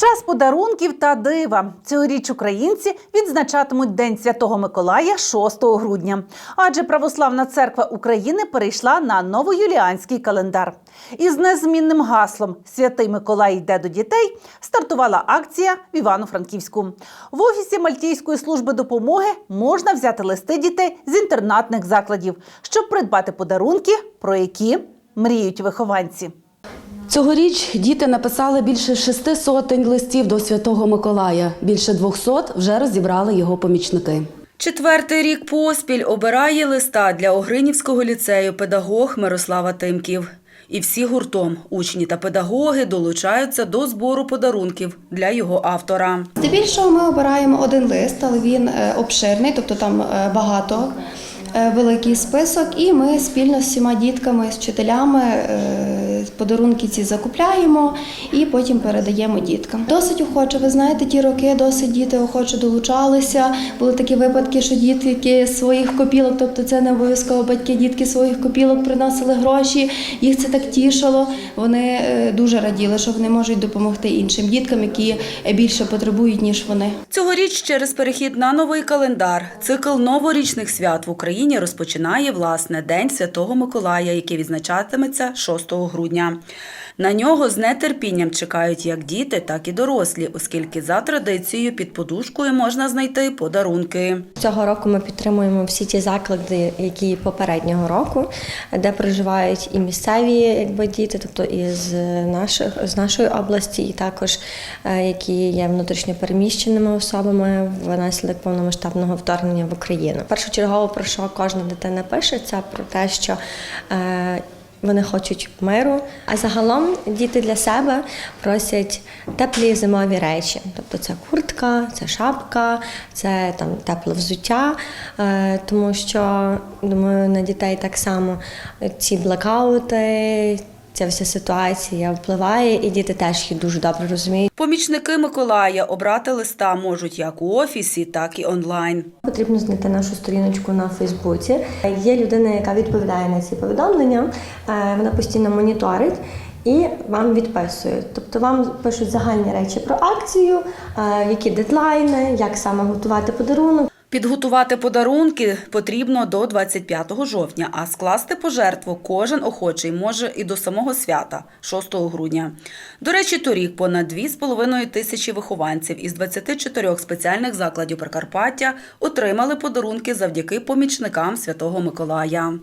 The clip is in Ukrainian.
Час подарунків та дива. Цьогоріч українці відзначатимуть День Святого Миколая 6 грудня. Адже Православна церква України перейшла на новоюліанський календар. Із незмінним гаслом Святий Миколай йде до дітей стартувала акція в Івано-Франківську. В офісі Мальтійської служби допомоги можна взяти листи дітей з інтернатних закладів, щоб придбати подарунки, про які мріють вихованці. Цьогоріч діти написали більше шести сотень листів до Святого Миколая. Більше двохсот вже розібрали його помічники. Четвертий рік поспіль обирає листа для Огринівського ліцею педагог Мирослава Тимків. І всі гуртом, учні та педагоги, долучаються до збору подарунків для його автора. Здебільшого ми обираємо один лист, але він е, обширний, тобто там е, багато. Е, Великий список, і ми спільно з всіма дітками, з вчителями е, подарунки ці закупляємо і потім передаємо діткам. Досить охоче, ви знаєте, ті роки досить діти охоче долучалися. Були такі випадки, що дітки своїх копілок, тобто це не обов'язково батьки, дітки своїх копілок приносили гроші. Їх це так тішило. Вони е, дуже раділи, що вони можуть допомогти іншим діткам, які більше потребують ніж вони. Цьогоріч через перехід на новий календар цикл новорічних свят в Україні розпочинає власне День Святого Миколая, який відзначатиметься 6 грудня. На нього з нетерпінням чекають як діти, так і дорослі, оскільки за традицією під подушкою можна знайти подарунки. Цього року ми підтримуємо всі ті заклади, які попереднього року, де проживають і місцеві якби, діти, тобто із наших з нашої області, і також е, які є внутрішньо переміщеними особами внаслідок повномасштабного вторгнення в Україну. Першочергово про що кожна дитина пише, це про те, що е, вони хочуть миру, а загалом діти для себе просять теплі зимові речі. Тобто це куртка, це шапка, це там тепле взуття, Е, тому що думаю, на дітей так само ці блекаути. Ця вся ситуація впливає, і діти теж їх дуже добре розуміють. Помічники Миколая обрати листа можуть як у офісі, так і онлайн. Потрібно знайти нашу сторіночку на Фейсбуці. Є людина, яка відповідає на ці повідомлення. е, Вона постійно моніторить. І вам відписують. Тобто вам пишуть загальні речі про акцію, е, які дедлайни, як саме готувати подарунок. Підготувати подарунки потрібно до 25 жовтня, а скласти пожертву кожен охочий може і до самого свята, 6 грудня. До речі, торік понад 2,5 тисячі вихованців із 24 спеціальних закладів Прикарпаття отримали подарунки завдяки помічникам Святого Миколая.